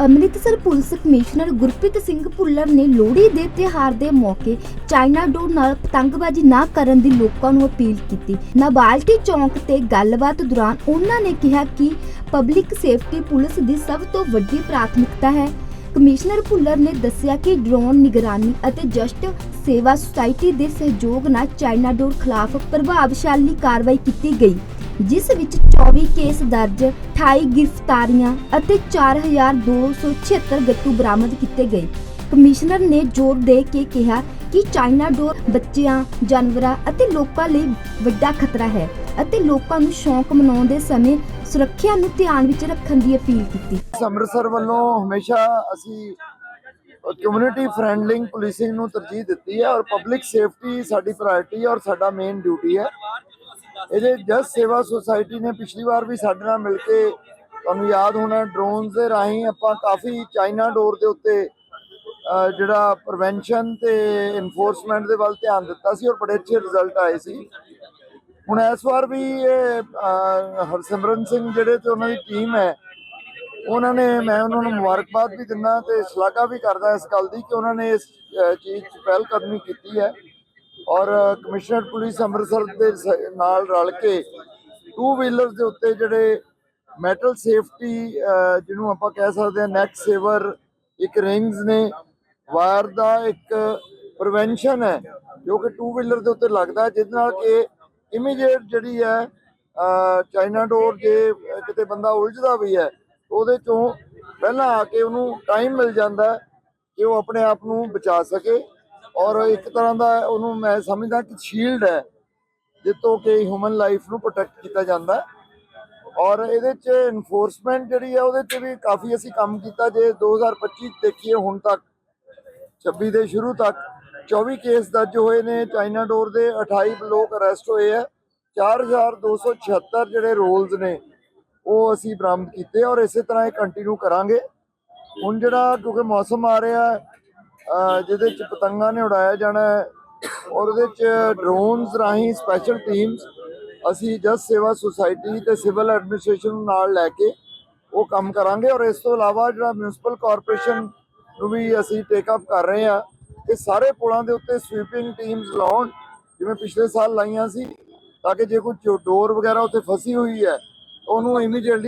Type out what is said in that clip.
Amritsar police commissioner Gurpreet Singh Bhullar ਨੇ ਲੋਹੜੀ ਦੇ ਤਿਉਹਾਰ ਦੇ ਮੌਕੇ ਚਾਈਨਾ ਡੋਰ ਨਾਲ ਪਤੰਗਬਾਜ਼ੀ ਨਾ ਕਰਨ ਦੀ ਲੋਕਾਂ ਨੂੰ ਅਪੀਲ ਕੀਤੀ। ਨਾਬਾਲਟੀ ਚੌਂਕ ਤੇ ਗੱਲਬਾਤ ਦੌਰਾਨ ਉਹਨਾਂ ਨੇ ਕਿਹਾ ਕਿ ਪਬਲਿਕ ਸੇਫਟੀ ਪੁਲਿਸ ਦੀ ਸਭ ਤੋਂ ਵੱਡੀ ਪ੍ਰਾਥਮਿਕਤਾ ਹੈ। ਕਮਿਸ਼ਨਰ ਭੁੱਲਰ ਨੇ ਦੱਸਿਆ ਕਿ ਡਰੋਨ ਨਿਗਰਾਨੀ ਅਤੇ ਜਸਟ ਸੇਵਾ ਸੁਸਾਇਟੀ ਦੇ ਸਹਿਯੋਗ ਨਾਲ ਚਾਈਨਾ ਡੋਰ ਖਿਲਾਫ ਪ੍ਰਭਾਵਸ਼ਾਲੀ ਕਾਰਵਾਈ ਕੀਤੀ ਗਈ। ਜਿਸ ਵਿੱਚ 24 ਕੇਸ ਦਰਜ 28 ਗ੍ਰਿਫਤਾਰੀਆਂ ਅਤੇ 4276 ਗੱਟੂ ਬਰਾਮਦ ਕੀਤੇ ਗਏ। ਕਮਿਸ਼ਨਰ ਨੇ ਜ਼ੋਰ ਦੇ ਕੇ ਕਿਹਾ ਕਿ ਚਾਈਨਾ ਡੋਰ ਬੱਚਿਆਂ, ਜਾਨਵਰਾਂ ਅਤੇ ਲੋਕਾਂ ਲਈ ਵੱਡਾ ਖਤਰਾ ਹੈ ਅਤੇ ਲੋਕਾਂ ਨੂੰ ਸ਼ੌਂਕ ਮਨਾਉਣ ਦੇ ਸਮੇਂ ਸੁਰੱਖਿਆ ਨੂੰ ਧਿਆਨ ਵਿੱਚ ਰੱਖਣ ਦੀ ਅਪੀਲ ਕੀਤੀ। ਅੰਮ੍ਰਿਤਸਰ ਵੱਲੋਂ ਹਮੇਸ਼ਾ ਅਸੀਂ ਕਮਿਊਨਿਟੀ ਫ੍ਰੈਂਡਲਿੰਗ ਪੁਲਿਸਿੰਗ ਨੂੰ ਤਰਜੀਹ ਦਿੱਤੀ ਹੈ ਔਰ ਪਬਲਿਕ ਸੇਫਟੀ ਸਾਡੀ ਪ੍ਰਾਇੋਰਟੀ ਹੈ ਔਰ ਸਾਡਾ ਮੇਨ ਡਿਊਟੀ ਹੈ। ਇਹਦੇ ਜਸ ਸੇਵਾ ਸੁਸਾਇਟੀ ਨੇ ਪਿਛਲੀ ਵਾਰ ਵੀ ਸਾਡੇ ਨਾਲ ਮਿਲ ਕੇ ਤੁਹਾਨੂੰ ਯਾਦ ਹੋਣਾ ਡਰੋਨਸ ਦੇ ਰਾਹੀਂ ਆਪਾਂ ਕਾਫੀ ਚਾਈਨਾ ਡੋਰ ਦੇ ਉੱਤੇ ਜਿਹੜਾ ਪ੍ਰੀਵੈਂਸ਼ਨ ਤੇ ਇਨਫੋਰਸਮੈਂਟ ਦੇ ਵੱਲ ਧਿਆਨ ਦਿੱਤਾ ਸੀ ਔਰ ਬੜੇ ਅੱਛੇ ਰਿਜ਼ਲਟ ਆਏ ਸੀ। ਹੁਣ ਇਸ ਵਾਰ ਵੀ ਇਹ ਹਰਸਿਮਰਨ ਸਿੰਘ ਜਿਹੜੇ ਤੇ ਉਹਨਾਂ ਦੀ ਟੀਮ ਹੈ, ਉਹਨਾਂ ਨੇ, ਮੈਂ ਉਹਨਾਂ ਨੂੰ ਮੁਬਾਰਕਬਾਦ ਵੀ ਦਿੰਦਾ ਤੇ ਸ਼ਲਾਘਾ ਵੀ ਕਰਦਾ ਇਸ ਗੱਲ ਦੀ ਕਿ ਉਹਨਾਂ ਨੇ ਇਸ ਚੀਜ਼ 'ਚ ਪਹਿਲ ਕਦਮੀ ਕੀਤੀ ਹੈ। ਔਰ ਕਮਿਸ਼ਨਰ ਪੁਲਿਸ ਅੰਮ੍ਰਿਤਸਰ ਦੇ ਸ- ਨਾਲ ਰਲ ਕੇ ਟੂ ਵੀਲਰਸ ਦੇ ਉੱਤੇ ਜਿਹੜੇ ਮੈਟਲ ਸੇਫਟੀ ਜਿਹਨੂੰ ਆਪਾਂ ਕਹਿ ਸਕਦੇ ਹਾਂ ਨੈਕ ਸੇਵਰ ਇੱਕ ਰਿੰਗਸ ਨੇ ਵਾਇਰ ਦਾ ਇੱਕ ਪ੍ਰੀਵੈਂਸ਼ਨ ਹੈ ਜੋ ਕਿ ਟੂ ਵੀਲਰ ਦੇ ਉੱਤੇ ਲੱਗਦਾ ਹੈ, ਜਿਹਦੇ ਨਾਲ ਕਿ ਇਮੀਡੀਏਟ ਜਿਹੜੀ ਹੈ ਚਾਈਨਾ ਡੋਰ ਜੇ ਕਿਤੇ ਬੰਦਾ ਉਲਝਦਾ ਵੀ ਹੈ ਉਹਦੇ ਚੋਂ ਪਹਿਲਾਂ ਆ ਕੇ ਉਹਨੂੰ ਟਾਈਮ ਮਿਲ ਜਾਂਦਾ ਕਿ ਉਹ ਆਪਣੇ ਆਪ ਨੂੰ ਬਚਾ ਸਕੇ। ਔਰ ਇੱਕ ਤਰ੍ਹਾਂ ਦਾ ਉਹਨੂੰ ਮੈਂ ਸਮਝਦਾ ਕਿ ਸ਼ੀਲਡ ਹੈ ਜਿੱਤੋਂ ਕਿ ਹਿਊਮਨ ਲਾਈਫ ਨੂੰ ਪ੍ਰੋਟੈਕਟ ਕੀਤਾ ਜਾਂਦਾ ਔਰ ਇਹਦੇ ਚ ਇਨਫੋਰਸਮੈਂਟ ਜਿਹੜੀ ਆ ਉਹਦੇ ਚ ਵੀ ਕਾਫੀ ਅਸੀਂ ਕੰਮ ਕੀਤਾ ਜੇ 2025 ਚ ਦੇਖੀਏ ਹੁਣ ਤੱਕ 26 ਦੇ ਸ਼ੁਰੂ ਤੱਕ। 24 ਕੇਸ ਦਰਜ ਹੋਏ ਨੇ ਚਾਈਨਾ ਡੋਰ ਦੇ 28 ਲੋਕ ਅਰੈਸਟ ਹੋਏ ਆ 4276 ਜਿਹੜੇ ਰੋਲਸ ਨੇ ਉਹ ਅਸੀਂ ਬਰਾਮਦ ਕੀਤੇ ਔਰ ਇਸੇ ਤਰ੍ਹਾਂ ਇਹ ਕੰਟੀਨਿਊ ਕਰਾਂਗੇ। ਹੁਣ ਜਿਹੜਾ ਕਿਉਂਕਿ ਮੌਸਮ ਆ ਰਿਹਾ ਹੈ, ਜਿਹਦੇ ਚ ਪਤੰਗਾਂ ਨੇ ਉਡਾਇਆ ਜਾਣਾ ਹੈ ਔਰ ਉਹਦੇ ਚ ਡਰੋਨਸ ਰਾਹੀਂ ਸਪੈਸ਼ਲ ਟੀਮਸ ਅਸੀਂ ਜਸ ਸੇਵਾ ਸੁਸਾਇਟੀ ਤੇ ਸਿਵਲ ਐਡਮਿਨਿਸਟ੍ਰੇਸ਼ਨ ਨੂੰ ਨਾਲ ਲੈ ਕੇ ਉਹ ਕੰਮ ਕਰਾਂਗੇ ਔਰ ਇਸ ਤੋਂ ਇਲਾਵਾ ਜਿਹੜਾ ਮਿਊਨਿਸਪਲ ਕਾਰਪੋਰੇਸ਼ਨ ਨੂੰ ਵੀ ਅਸੀਂ ਟੇਕ ਅਪ ਕਰ ਰਹੇ ਹਾਂ ਕਿ ਸਾਰੇ ਪੁਲਾਂ ਦੇ ਉੱਤੇ ਸਵੀਪਿੰਗ ਟੀਮਸ ਲਾਉਣ, ਜਿਵੇਂ ਪਿਛਲੇ ਸਾਲ ਲਾਈਆਂ ਸੀ, ਤਾਂ ਕਿ ਜੇ ਕੋਈ ਡੋਰ ਵਗੈਰਾ ਉੱਤੇ ਫਸੀ ਹੋਈ ਹੈ, ਉਹਨੂੰ ਇਮੀਡੀਏਟਲੀ